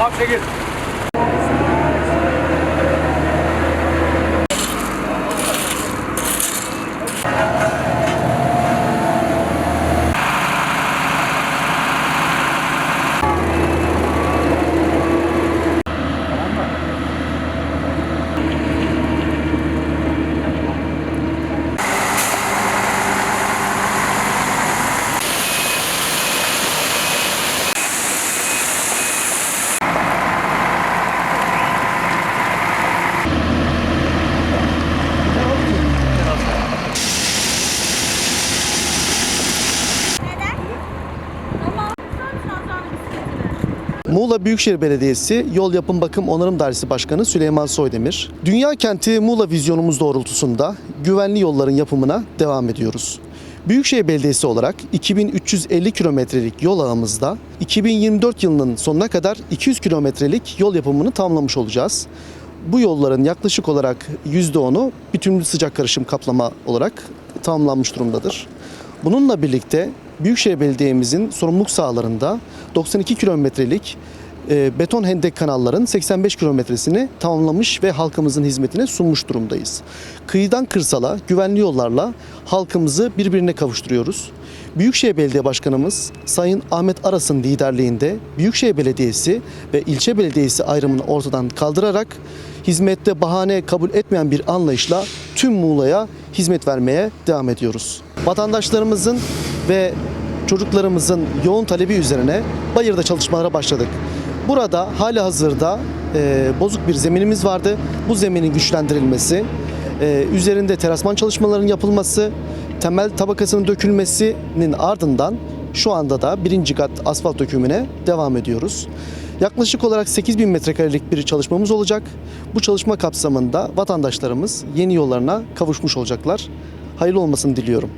Abi çekil. Muğla Büyükşehir Belediyesi Yol Yapım Bakım Onarım Dairesi Başkanı Süleyman Soydemir. Dünya kenti Muğla vizyonumuz doğrultusunda güvenli yolların yapımına devam ediyoruz. Büyükşehir Belediyesi olarak 2350 kilometrelik yol ağımızda 2024 yılının sonuna kadar 200 kilometrelik yol yapımını tamamlamış olacağız. Bu yolların yaklaşık olarak %10'u bütünlü sıcak karışım kaplama olarak tamamlanmış durumdadır. Bununla birlikte Büyükşehir Belediye'mizin sorumluluk sahalarında 92 kilometrelik e, beton hendek kanalların 85 kilometresini tamamlamış ve halkımızın hizmetine sunmuş durumdayız. Kıyıdan kırsala güvenli yollarla halkımızı birbirine kavuşturuyoruz. Büyükşehir Belediye Başkanımız Sayın Ahmet Aras'ın liderliğinde Büyükşehir Belediyesi ve ilçe belediyesi ayrımını ortadan kaldırarak hizmette bahane kabul etmeyen bir anlayışla tüm Muğla'ya hizmet vermeye devam ediyoruz. Vatandaşlarımızın ve çocuklarımızın yoğun talebi üzerine Bayır'da çalışmalara başladık. Burada hali hazırda e, bozuk bir zeminimiz vardı. Bu zeminin güçlendirilmesi, e, üzerinde terasman çalışmalarının yapılması, temel tabakasının dökülmesinin ardından şu anda da birinci kat asfalt dökümüne devam ediyoruz. Yaklaşık olarak 8000 metrekarelik bir çalışmamız olacak. Bu çalışma kapsamında vatandaşlarımız yeni yollarına kavuşmuş olacaklar. Hayırlı olmasını diliyorum.